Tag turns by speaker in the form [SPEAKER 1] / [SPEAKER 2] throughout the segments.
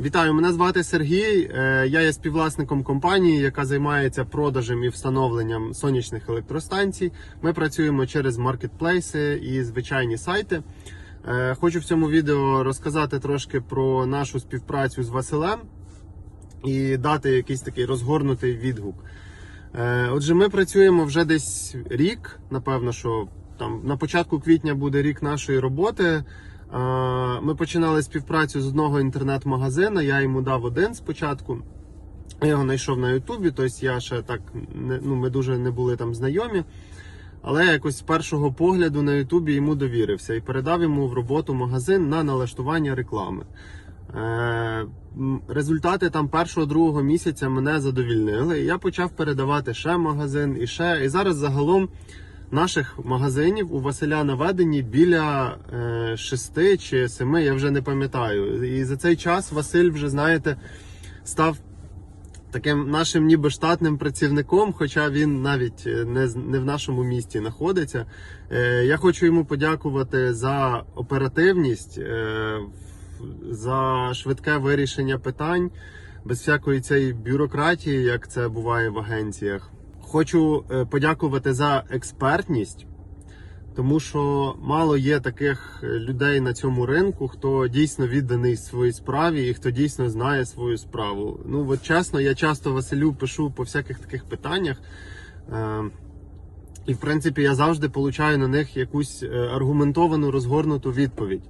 [SPEAKER 1] Вітаю, мене звати Сергій. Е, Я є співвласником компанії, яка займається продажем і встановленням сонячних електростанцій. Ми працюємо через маркетплейси і звичайні сайти. Е, Хочу в цьому відео розказати трошки про нашу співпрацю з Василем і дати якийсь такий розгорнутий відгук. Е, Отже, ми працюємо вже десь рік. Напевно, що там на початку квітня буде рік нашої роботи. Ми починали співпрацю з одного інтернет-магазина. Я йому дав один спочатку. Я його знайшов на Ютубі, тобто я ще так ну, ми дуже не були там знайомі. Але якось з першого погляду на Ютубі йому довірився і передав йому в роботу магазин на налаштування реклами. Е, результати там першого-другого місяця мене задовільнили. І я почав передавати ще магазин і ще. І зараз загалом наших магазинів у Василя наведені біля е, шести чи семи, я вже не пам'ятаю. І за цей час Василь вже, знаєте, став таким нашим ніби штатним працівником, хоча він навіть е, не, не в нашому місті знаходиться. Е, Я хочу йому подякувати за оперативність, е, за швидке вирішення питань, без всякої цієї бюрократії, як це буває в агенціях. Хочу е, подякувати за експертність. Тому що мало є таких е, людей на цьому ринку, хто дійсно відданий своїй справі і хто дійсно знає свою справу. Ну от чесно, я часто Василю пишу по всяких таких питаннях. Е, і в принципі я завжди получаю на них якусь аргументовану розгорнуту відповідь.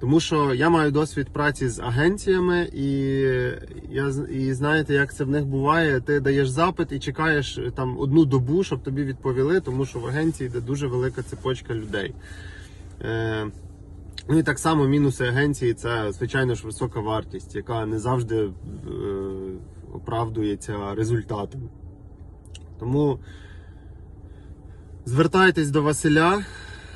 [SPEAKER 1] Тому що я маю досвід праці з агенціями, і я і знаєте, як це в них буває. Ти даєш запит і чекаєш е, там одну добу, щоб тобі відповіли, тому що в агенції йде дуже велика цепочка людей. Е, ну і так само мінуси агенції це, звичайно ж, висока вартість, яка не завжди е, оправдується результатом. Тому звертайтесь до Василя.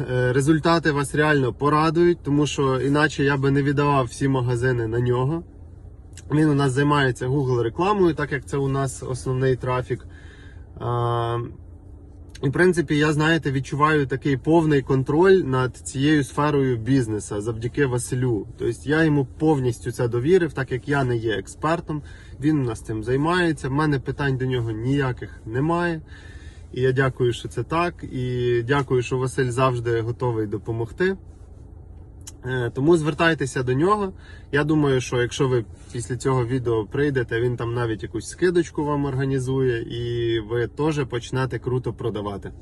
[SPEAKER 1] Е, Результати вас реально порадують, тому що іначе я би не віддавав всі магазини на нього. Він у нас займається Google рекламою, так як це у нас основний трафік. І, в принципі, я, знаєте, відчуваю такий повний контроль над цією сферою бізнесу завдяки Василю. Тобто я йому повністю це довірив, так як я не є експертом. Він у нас цим займається. В мене питань до нього ніяких немає. І я дякую, що це так. І дякую, що Василь завжди готовий допомогти. Е, Тому звертайтеся до нього. Я думаю, що якщо ви після цього відео прийдете, він там навіть якусь скидочку вам організує, і ви теж почнете круто продавати.